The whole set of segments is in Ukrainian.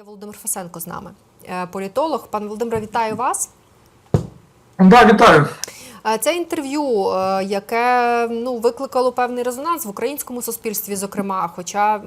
Є Володимир Фасенко з нами, е, політолог. Пан Володимире, вітаю вас. Да, вітаю. Це інтерв'ю, е, яке ну викликало певний резонанс в українському суспільстві, зокрема. Хоча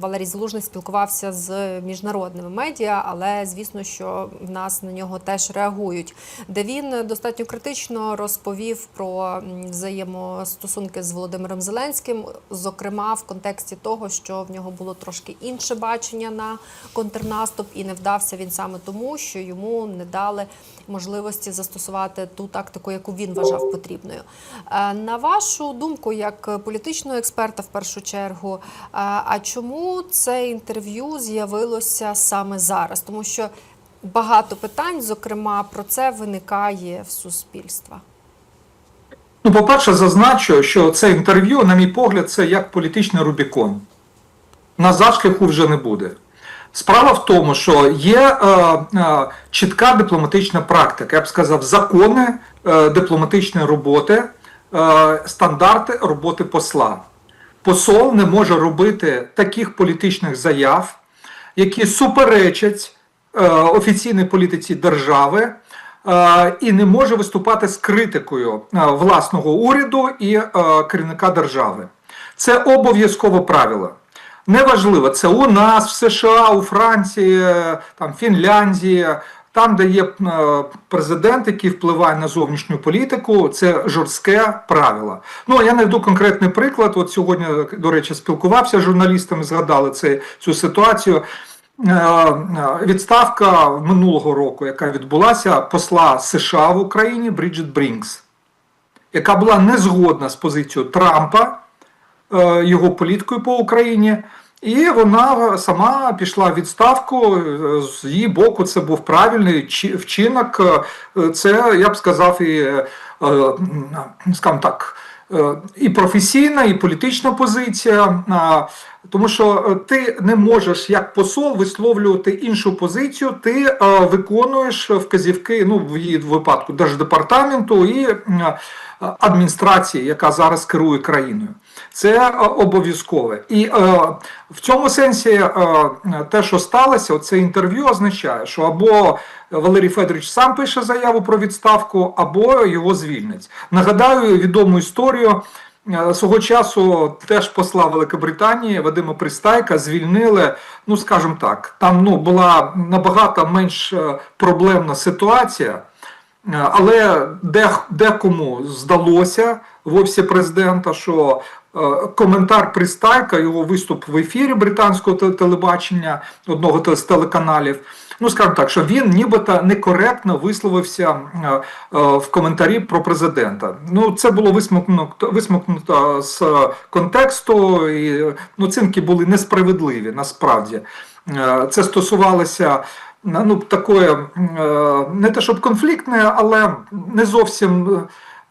Валерій Залужний спілкувався з міжнародними медіа, але звісно, що в нас на нього теж реагують. Де він достатньо критично розповів про взаємостосунки з Володимиром Зеленським, зокрема в контексті того, що в нього було трошки інше бачення на контрнаступ, і не вдався він саме тому, що йому не дали можливості застосувати ту тактику, яку він вважав потрібною. Е, На вашу думку, як політичного експерта, в першу чергу, е, а чому це інтерв'ю з'явилося саме зараз? Тому що багато питань, зокрема, про це виникає в суспільства. Ну, по-перше, зазначу, що це інтерв'ю, на мій погляд, це як політичний Рубікон. Назад шляху вже не буде. Справа в тому, що є е, е, чітка дипломатична практика, я б сказав, закони е, дипломатичної роботи, е, стандарти роботи посла. Посол не може робити таких політичних заяв, які суперечать е, офіційній політиці держави е, і не може виступати з критикою е, власного уряду і е, керівника держави. Це обов'язкове правило. Неважливо, це у нас, в США, у Франції, е, там, Фінляндії, там, де є е, президент, який впливає на зовнішню політику, це жорстке правило. Ну, я наведу конкретний приклад. От сьогодні, до речі, спілкувався з журналістами, згадали це, цю ситуацію. Е, Відставка минулого року, яка відбулася, посла США в Україні Бріджит Брінкс, яка була не згодна з позицією Трампа, його політикою по Україні. І вона сама пішла в відставку. е, З її боку, це був правильний вчинок. Е, Це, я б сказав, і, е, е, скажімо так, е, і професійна, і політична позиція. Тому що е, ти не можеш як посол висловлювати іншу позицію, ти е, виконуєш вказівки, ну в її випадку Держдепартаменту і адміністрації, яка зараз керує країною. Це е, обов'язкове. І е, в цьому сенсі е, те, що сталося, це інтерв'ю означає, що або Валерій Федорович сам пише заяву про відставку, або його звільнять. Нагадаю відому історію. Е, Свого часу теж посла Великобританії Вадима Пристайка звільнили. Ну скажімо так, там ну була набагато менш е, проблемна ситуація. Але де, декому здалося в президента, що коментар Пристайка, його виступ в ефірі британського телебачення, одного з телеканалів, ну скажімо так, що він нібито некоректно висловився е, е, в коментарі про президента. Ну, це було висмокнуто, висмокнуто з контексту, і ну, оцінки були несправедливі насправді. Е, Це стосувалося ну, такої, е, не те щоб конфліктне, але не зовсім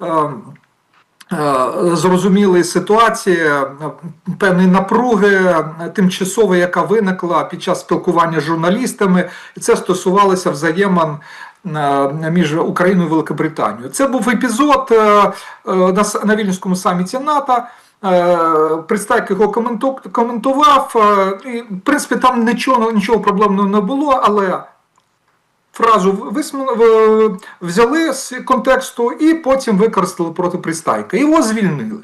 е, е, зрозумілої ситуації, е, певної напруги е, тимчасової, яка виникла під час спілкування з журналістами, і це стосувалося взаємин е, між Україною і Великобританією. Це був епізод е, е, на Вільнюському саміті НАТО. Е, Пристайк його коменту- коментував. е, І, в принципі, там нічого, нічого проблемного не було, але фразу висм- взяли з контексту і потім використали проти Пристайка. Його звільнили.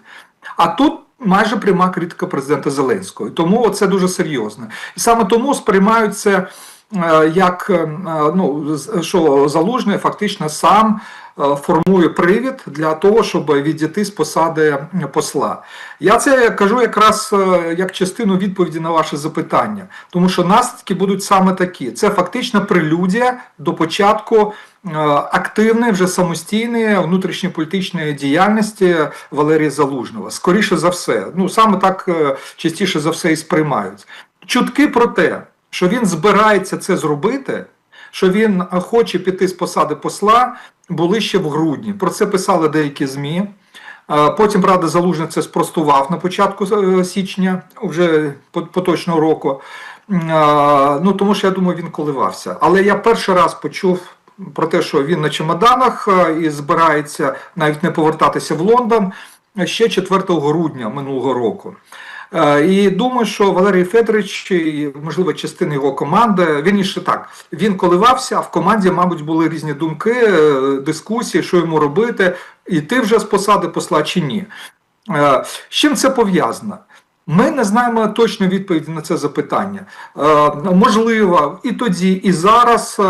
А тут майже пряма критика президента Зеленського. Тому це дуже серйозно. І саме тому сприймаються. е, як е, ну, з- що залужний фактично сам е, формує привід для того, щоб відійти з посади посла. Я це кажу якраз е, як частину відповіді на ваше запитання, тому що наслідки будуть саме такі. Це фактично прелюдія до початку е, активної, вже самостійної внутрішньополітичної діяльності Валерія Залужного. Скоріше за все, ну саме так е, частіше за все і сприймають. Чутки про те, що він збирається це зробити, що він хоче піти з посади посла, були ще в грудні. Про це писали деякі ЗМІ. Потім, правда, Залужний це спростував на початку е, січня, вже поточного року. Ну, тому що я думаю, він коливався. Але я перший раз почув про те, що він на чемоданах е, і збирається навіть не повертатися в Лондон ще 4 грудня минулого року. Е, І думаю, що Валерій Федорович і, можливо, частина його команди, вірніше так, він коливався, а в команді, мабуть, були різні думки, е, дискусії, що йому робити, йти вже з посади посла чи ні. Е, З чим це пов'язано? Ми не знаємо точно відповіді на це запитання. Можливо, і тоді, і зараз,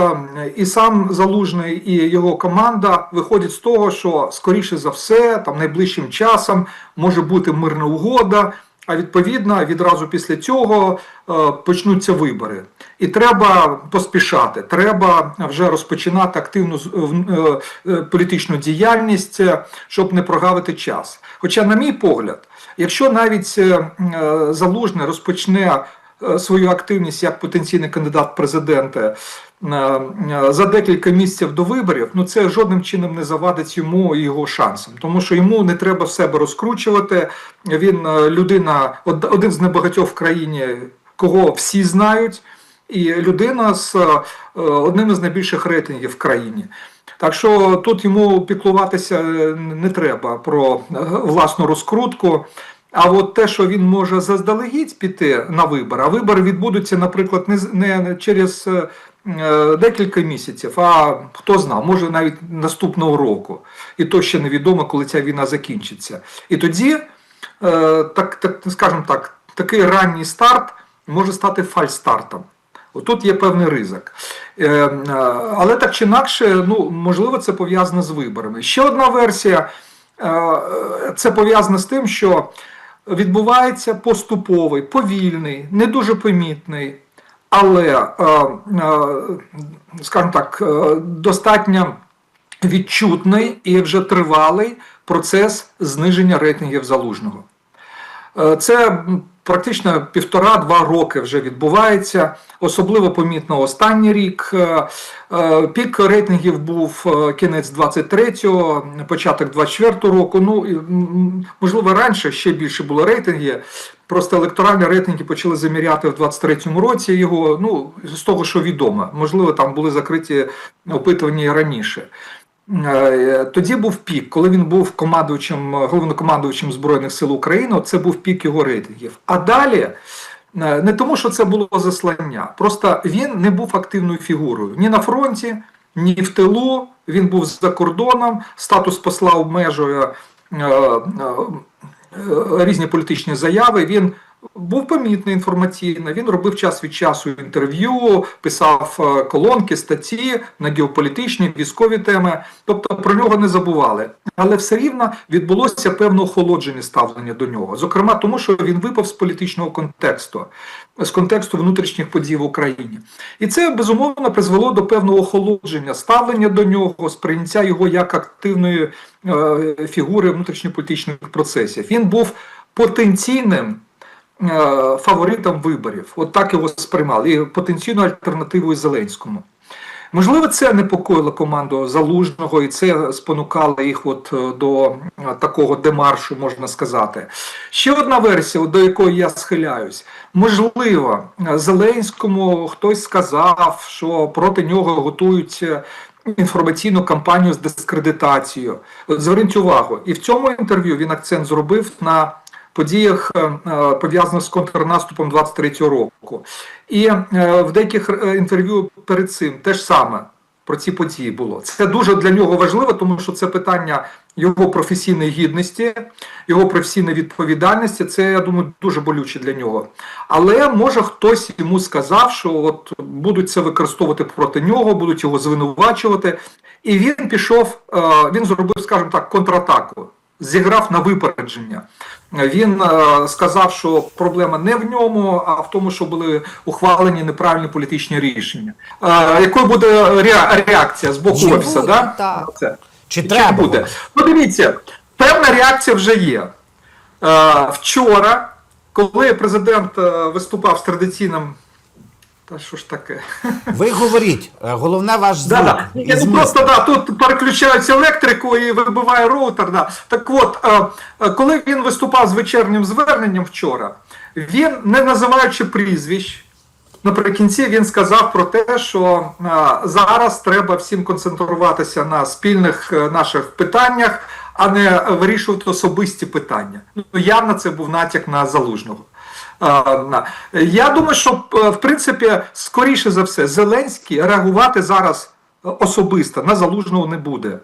і сам Залужний, і його команда виходять з того, що скоріше за все, там найближчим часом може бути мирна угода. А відповідно, відразу після цього е, почнуться вибори, і треба поспішати. Треба вже розпочинати активну е, е, політичну діяльність, щоб не прогавити час. Хоча, на мій погляд, якщо навіть е, е, залужний розпочне свою активність як потенційний кандидат е, за декілька місяців до виборів, ну це жодним чином не завадить йому і його шансам, тому що йому не треба себе розкручувати. Він е, людина, один з небагатьох в країні, кого всі знають, і людина з е, одним із найбільших рейтингів в країні. Так що тут йому піклуватися е, не треба про е, власну розкрутку. А от те, що він може заздалегідь піти на вибори, а вибори відбудуться, наприклад, не, з- не через е, е, декілька місяців, а хто знає, може навіть наступного року. І то ще невідомо, коли ця війна закінчиться. І тоді, е, так, так скажімо так, такий ранній старт може стати фальстартом. Отут є певний ризик. Е, е, але так чи інакше, ну, можливо, це пов'язано з виборами. Ще одна версія е, це пов'язано з тим, що відбувається поступовий, повільний, не дуже помітний, але, е, е, скажімо так, е, достатньо відчутний і вже тривалий процес зниження рейтингів залужного. Це практично півтора-два роки вже відбувається. Особливо помітно останній рік. Е, е, Пік рейтингів був е, кінець 23-го, початок 24-го року. Ну можливо, раніше ще більше було рейтинги. Просто електоральні рейтинги почали заміряти в 23-му році його. Ну з того, що відомо, можливо, там були закриті опитування і раніше. Е, Тоді був пік, коли він був командувачем, головнокомандувачем Збройних сил України, це був пік його рейтингів. А далі, е, не тому, що це було заслання, просто він не був активною фігурою ні на фронті, ні в тилу. Він був за кордоном, статус посла обмежує е, е, е, різні політичні заяви. Він був помітний інформаційно. Він робив час від часу інтерв'ю, писав е, колонки, статті на геополітичні, військові теми. Тобто про нього не забували. Але все рівно відбулося певне охолодження ставлення до нього. Зокрема, тому що він випав з політичного контексту, з контексту внутрішніх подій в Україні. І це безумовно призвело до певного охолодження ставлення до нього, сприйняття його як активної е, фігури внутрішньополітичних процесів. Він був потенційним фаворитом виборів. От так його сприймали, і потенційною альтернативою Зеленському. Можливо, це непокоїло команду залужного, і це спонукало їх от е, до е, такого демаршу, можна сказати. Ще одна версія, до якої я схиляюсь. Можливо, е, Зеленському хтось сказав, що проти нього готують. е, Інформаційну кампанію з дискредитацією. От зверніть увагу, і в цьому інтерв'ю він акцент зробив на подіях, е, е, пов'язаних з контрнаступом 23-го року. І е, в деяких інтерв'ю перед цим теж саме про ці події було. Це дуже для нього важливо, тому що це питання його професійної гідності, його професійної відповідальності. Це, я думаю, дуже болюче для нього. Але може хтось йому сказав, що от будуть це використовувати проти нього, будуть його звинувачувати. І він пішов, він зробив, скажімо так, контратаку. Зіграв на випередження. Він е, сказав, що проблема не в ньому, а в тому, що були ухвалені неправильні політичні рішення. Е, якою буде ре- реакція з боку Чи офісу? буде, да? так. Це. Чи Чи треба буде? воно? Ну, дивіться, певна реакція вже є. Е, вчора, коли президент виступав з традиційним. Та що ж таке? Ви говоріть, е, головне ваш звук. Да, да. ну, просто да, тут переключають електрику і вибиває роутер. Да. Так от, е, е, коли він виступав з вечірнім зверненням вчора, він, не називаючи прізвищ, наприкінці він сказав про те, що зараз треба всім концентруватися на спільних наших питаннях, а не вирішувати особисті питання. Ну, явно це був натяк на залужного. Я думаю, що е, в принципі, скоріше за все, Зеленський реагувати зараз е, особисто на залужного не буде.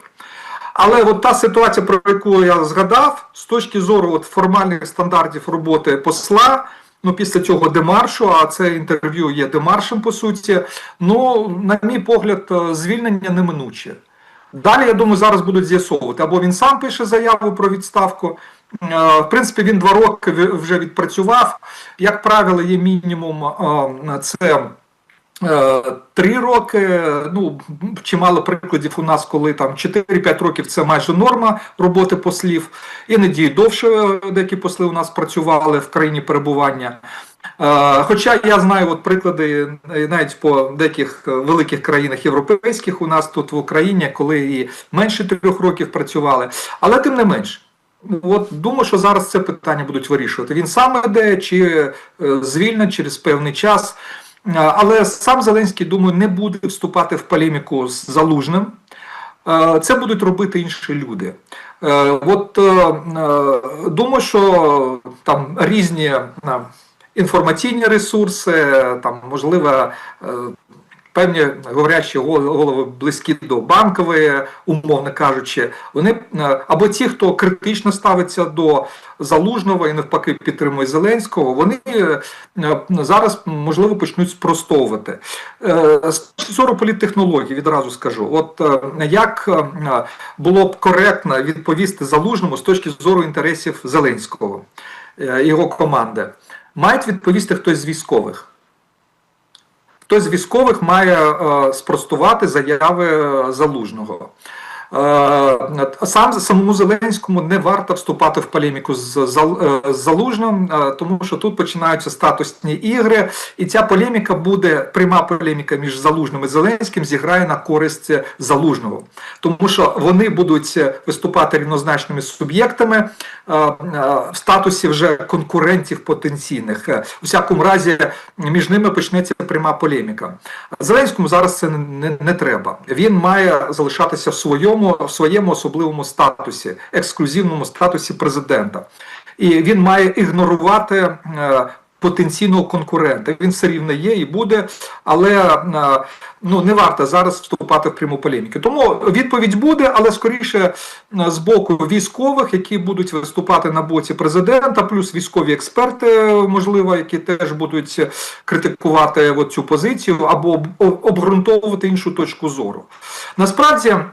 Але от та ситуація, про яку я згадав, з точки зору от формальних стандартів роботи посла, ну після цього демаршу, а це інтерв'ю є демаршем по суті. Ну, на мій погляд, е, звільнення неминуче. Далі, я думаю, зараз будуть з'ясовувати. Або він сам пише заяву про відставку. Е, В принципі, він два роки вже відпрацював. Як правило, є мінімум е, це. Е, Три роки, ну чимало прикладів у нас, коли там 4-5 років це майже норма роботи послів. Іноді довше деякі посли у нас працювали в країні перебування. Хоча я знаю от приклади навіть по деяких великих країнах європейських у нас тут в Україні, коли і менше трьох років працювали, але тим не менш. От думаю, що зараз це питання будуть вирішувати. Він сам іде чи е, звільнить через певний час. Е, Але сам Зеленський, думаю, не буде вступати в полеміку з залужним. Е, Це будуть робити інші люди. От думаю, що там різні інформаційні ресурси, там можливо. Певні говорящі гол- голови близькі до банкової, умовно кажучи, вони е, або ті, хто критично ставиться до залужного і навпаки підтримує Зеленського, вони е, е, зараз можливо почнуть спростовувати. З зору політтехнології відразу скажу, от як було б коректно відповісти залужному з точки зору інтересів Зеленського його команди, мають відповісти хтось з військових. Хтось з військових має е, спростувати заяви е, залужного. Е, сам самому Зеленському не варто вступати в полеміку з, е, залужним, е, тому що тут починаються статусні ігри, і ця полеміка буде пряма полеміка між залужним і Зеленським зіграє на користь залужного, тому що вони будуть виступати рівнозначними суб'єктами в статусі вже конкурентів потенційних. У всякому разі, між ними почнеться пряма полеміка. Зеленському зараз це не, не, не треба. Він має залишатися в своєму, в своєму особливому статусі, ексклюзивному статусі президента. І він має ігнорувати. Потенційного конкурента він все рівно є і буде, але е, ну не варто зараз вступати в пряму полеміку. Тому відповідь буде, але скоріше е, з боку військових, які будуть виступати на боці президента, плюс військові експерти, можливо, які теж будуть критикувати цю позицію або об- об- обґрунтовувати іншу точку зору. Насправді е,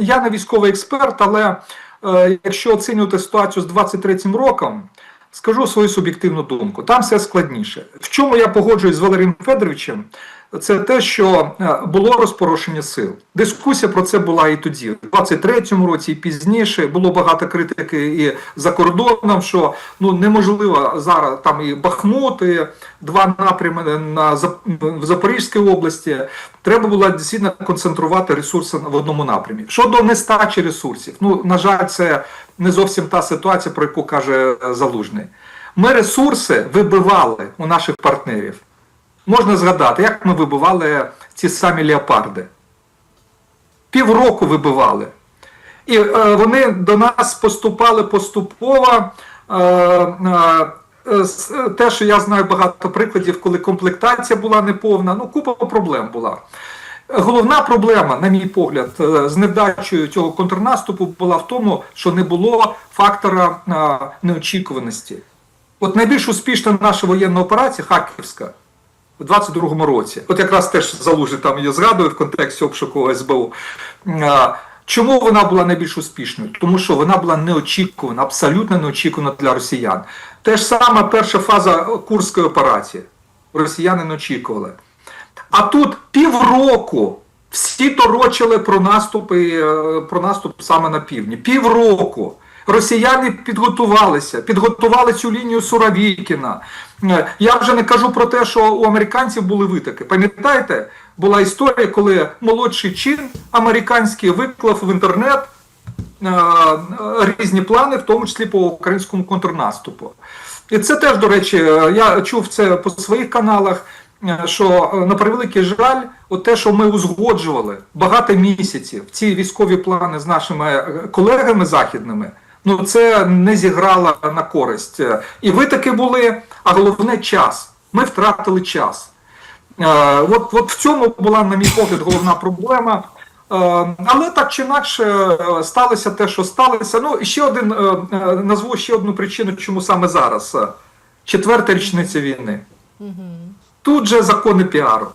я не військовий експерт, але якщо оцінювати ситуацію з 23-м роком. Скажу свою суб'єктивну думку. Там все складніше. В чому я погоджуюсь з Валерієм Федоровичем, це те, що е, було розпорошення сил. Дискусія про це була і тоді, в 23-му році, і пізніше. Було багато критики і за кордоном, що ну неможливо зараз там і Бахмут, два напрями на в Запорізькій області. Треба було дійсно концентрувати ресурси в одному напрямі. Щодо нестачі ресурсів, ну на жаль, це не зовсім та ситуація, про яку каже е, Залужний. Ми ресурси вибивали у наших партнерів. Можна згадати, як ми вибивали ці самі леопарди. Півроку вибивали. І е, вони до нас поступали поступово. Е, е, е, те, що я знаю багато прикладів, коли комплектація була неповна, ну купа проблем була. Головна проблема, на мій погляд, е, з невдачею цього контрнаступу була в тому, що не було фактора е, неочікуваності. От найбільш успішна наша воєнна операція Харківська у 22-му році. От якраз теж залужний там її згадую в контексті обшуку СБУ. Чому вона була найбільш успішною? Тому що вона була неочікувана, абсолютно неочікувана для росіян. Те ж саме перша фаза Курської операції. Росіяни не очікували. А тут півроку всі торочили про наступ, е, про наступ саме на півдні. Півроку. Росіяни підготувалися, підготували цю лінію Суровікіна. Е, Я вже не кажу про те, що у американців були витоки. Пам'ятаєте, була історія, коли молодший чин американський виклав в інтернет е, різні плани, в тому числі по українському контрнаступу. І це теж, до речі, е, я чув це по своїх каналах. що на превеликий жаль, от те, що ми узгоджували багато місяців ці військові плани з нашими колегами західними. Ну це не зіграло на користь. І ви таки були, а головне час. Ми втратили час. Е, От, от в цьому була, на мій погляд, головна проблема. Е, Але так чи інакше е, сталося те, що сталося. Ну, ще один е, назву ще одну причину, чому саме зараз. Четверта річниця війни. Тут же закони піару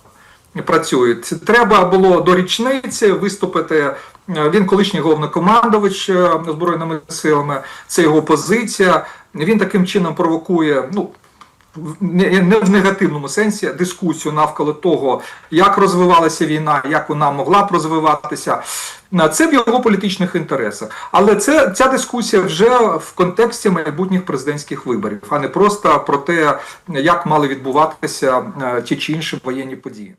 працюють. Треба було до річниці виступити. Він колишній головнокомандувач е, Збройними силами, це його позиція. Він таким чином провокує, ну. Не не в негативному сенсі дискусію навколо того, як розвивалася війна, як вона могла б розвиватися. Е, Це в його політичних інтересах. Але це ця дискусія вже в контексті майбутніх президентських виборів, а не просто про те, як мали відбуватися е, ті чи інші воєнні події.